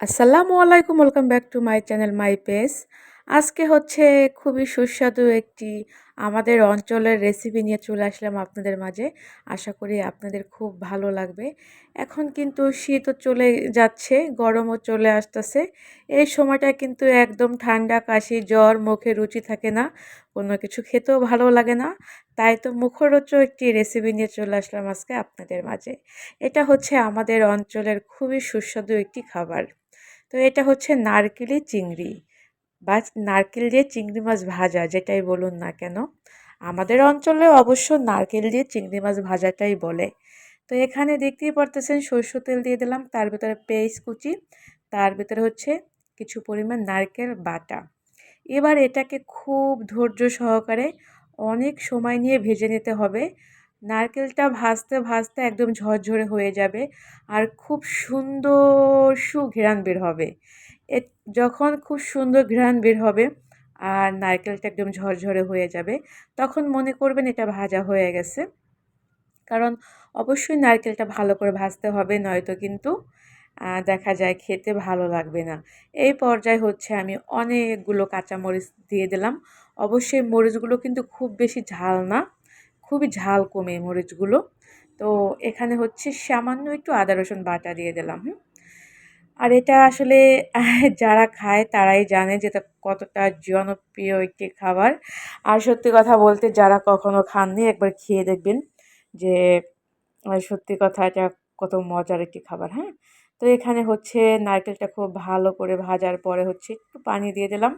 আসসালামু আলাইকুম welcome back to my channel my page আজকে হচ্ছে খুবই সুস্বাদু একটি আমাদের অঞ্চলের রেসিপি নিয়ে চলে আসলাম আপনাদের মাঝে। আশা করি আপনাদের খুব ভালো লাগবে। এখন কিন্তু শীতও চলে যাচ্ছে, গরমও চলে আসতেছে। এই সময়টা কিন্তু একদম ঠান্ডা, কাশি, জ্বর, মুখে রুচি থাকে না, কোনো কিছু খেতেও ভালো লাগে না। তাই তো মুখরোচ একটি রেসিপি নিয়ে চলে আসলাম আজকে আপনাদের মাঝে। এটা হচ্ছে আমাদের অঞ্চলের খুবই সুস্বাদু একটি খাবার। তো এটা হচ্ছে নারকেলি চিংড়ি বা নারকেল দিয়ে চিংড়ি মাছ ভাজা যেটাই বলুন না কেন। আমাদের অঞ্চলে অবশ্য নারকেল দিয়ে চিংড়ি মাছ ভাজাটাই বলে। তো এখানে দেখতেই পারতেছেন সরষে তেল দিয়ে দিলাম, তার ভিতরে পেঁয়াজ কুচি, তার ভিতরে হচ্ছে কিছু পরিমাণ নারকেল বাটা। এবার এটাকে খুব ধৈর্য সহকারে অনেক সময় নিয়ে ভেজে নিতে হবে। নারকেলটা ভাজতে ভাজতে একদম ঝরঝরে হয়ে যাবে আর খুব সুন্দর সুঘ্রাণ বের হবে। এ যখন খুব সুন্দর ঘ্রাণ বের হবে আর নারকেলটা একদম ঝরঝরে হয়ে যাবে, তখন মনে করবেন এটা ভাজা হয়ে গেছে। কারণ অবশ্যই নারকেলটা ভালো করে ভাজতে হবে, নয়তো কিন্তু দেখা যায় খেতে ভালো লাগবে না। এই পর্যায়ে হচ্ছে আমি অনেকগুলো কাঁচামরিচ দিয়ে দিলাম। অবশ্যই মরিচগুলো কিন্তু খুব বেশি ঝাল না। খুবই ঝাল কমে মরিচগুলো। তো এখানে হচ্ছে সামান্য একটু আদা, রসুন বাটা দিয়ে দিলাম, হুম। আর এটা আসলে যারা খায় তারাই জানে যে কতটা জনপ্রিয় একটি খাবার। আর সত্যি কথা বলতে যারা কখনো খাননি, একবার খেয়ে দেখবেন যে সত্যি কথা এটা কত মজার একটি খাবার হ্যাঁ। তো এখানে হচ্ছে নারকেলটা খুব ভালো করে ভাজার পরে হচ্ছে একটু পানি দিয়ে দিলাম।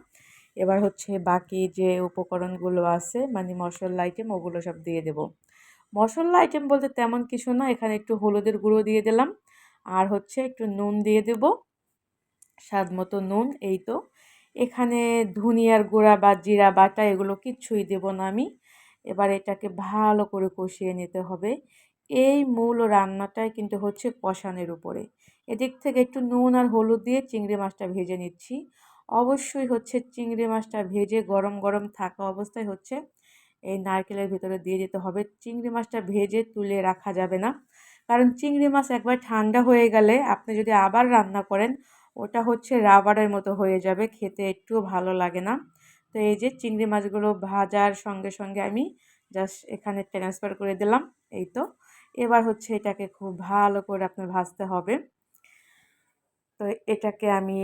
এবার হচ্ছে বাকি যে উপকরণগুলো আছে মানে মশলা আইটেম ওগুলো সব দিয়ে দেব। মশলা আইটেম বলতে তেমন কিছু না, এখানে একটু হলুদের গুঁড়ো দিয়ে দিলাম। আর হচ্ছে একটু নুন দিয়ে দেব। স্বাদ মতো নুন, এই তো। এখানে ধনিয়ার গুঁড়া বা জিরা বাটা এগুলো কিচ্ছুই দেব না আমি। এবার এটাকে ভালো করে কষিয়ে নিতে হবে। এই মূল রান্নাটাই কিন্তু হচ্ছে কষানের উপরে। এদিক থেকে একটু নুন আর হলুদ দিয়ে চিংড়ি মাছটা ভেজে নিচ্ছি। অবশ্যই হচ্ছে চিংড়ি মাছটা ভেজে গরম গরম থাকা অবস্থায় হচ্ছে এই নারকেলের ভিতরে দিয়ে যেতে হবে। চিংড়ি মাছটা ভেজে তুলে রাখা যাবে না। কারণ চিংড়ি মাছ একবার ঠান্ডা হয়ে গেলে আপনি যদি আবার রান্না করেন, ওটা হচ্ছে রাবারের মতো হয়ে যাবে, খেতে একটুও ভালো লাগে না। তো এই যে চিংড়ি মাছগুলো ভাজার সঙ্গে সঙ্গে আমি জাস্ট এখানে ট্রান্সফার করে দিলাম, এই তো। এবার হচ্ছে এটাকে খুব ভালো করে আপনার ভাজতে হবে। তো এটাকে আমি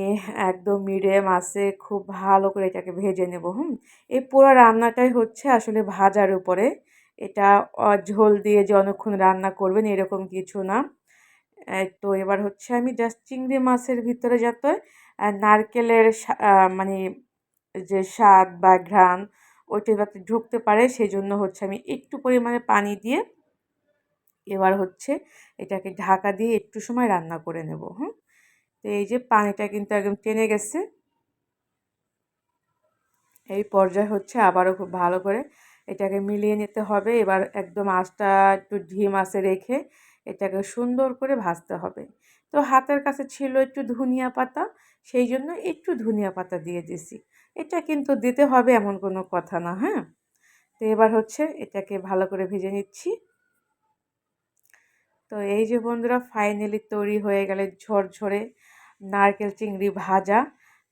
একদম মিডিয়াম আছে খুব ভালো করে এটাকে ভেজে নেব, হুম? এই পুরো রান্নাটাই হচ্ছে আসলে ভাজার উপরে। এটা ঝোল দিয়ে যে অনেকক্ষণ রান্না করবেন এরকম কিছু না। তো এবার হচ্ছে আমি জাস্ট চিংড়ি মাছের ভিতরে যাতে নারকেলের মানে যে স্বাদ বা ঘ্রাণ ওইটা যাতে ঢুকতে পারে সেই জন্য হচ্ছে আমি একটু পরিমাণে পানি দিয়ে এবার হচ্ছে এটাকে ঢাকা দিয়ে একটু সময় রান্না করে নেব, হুম? তো এই যে পানিটা কিন্তু একদম টেনে গেছে। এই পর্যায়ে হচ্ছে আবারও খুব ভালো করে এটাকে মিলিয়ে নিতে হবে। এবার একদম আঁচটা একটু ঢিম আঁচে রেখে এটাকে সুন্দর করে ভাজতে হবে। তো হাতের কাছে ছিল একটু ধনিয়া পাতা, সেই জন্য একটু ধনিয়া পাতা দিয়ে দিছি এটা কিন্তু দিতে হবে এমন কোনো কথা না হ্যাঁ? তো এবার হচ্ছে এটাকে ভালো করে ভেজে নিচ্ছি। তো এই যে বন্ধুরা ফাইনালি তৈরি হয়ে গেলে ঝরঝরে নারকেল চিংড়ি ভাজা।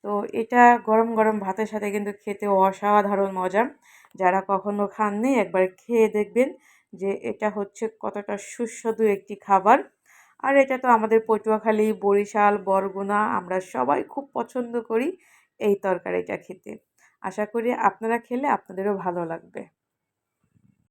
তো এটা গরম গরম ভাতের সাথে কিন্তু খেতে অসাধারণ মজা। যারা কখনো খাননি, একবার খেয়ে দেখবেন যে এটা হচ্ছে কতটা সুস্বাদু একটি খাবার। আর এটা তো আমাদের পটুয়াখালী, বরিশাল, বরগুনা, আমরা সবাই খুব পছন্দ করি এই তরকারিটা খেতে। আশা করি আপনারা খেলে আপনাদেরও ভালো লাগবে।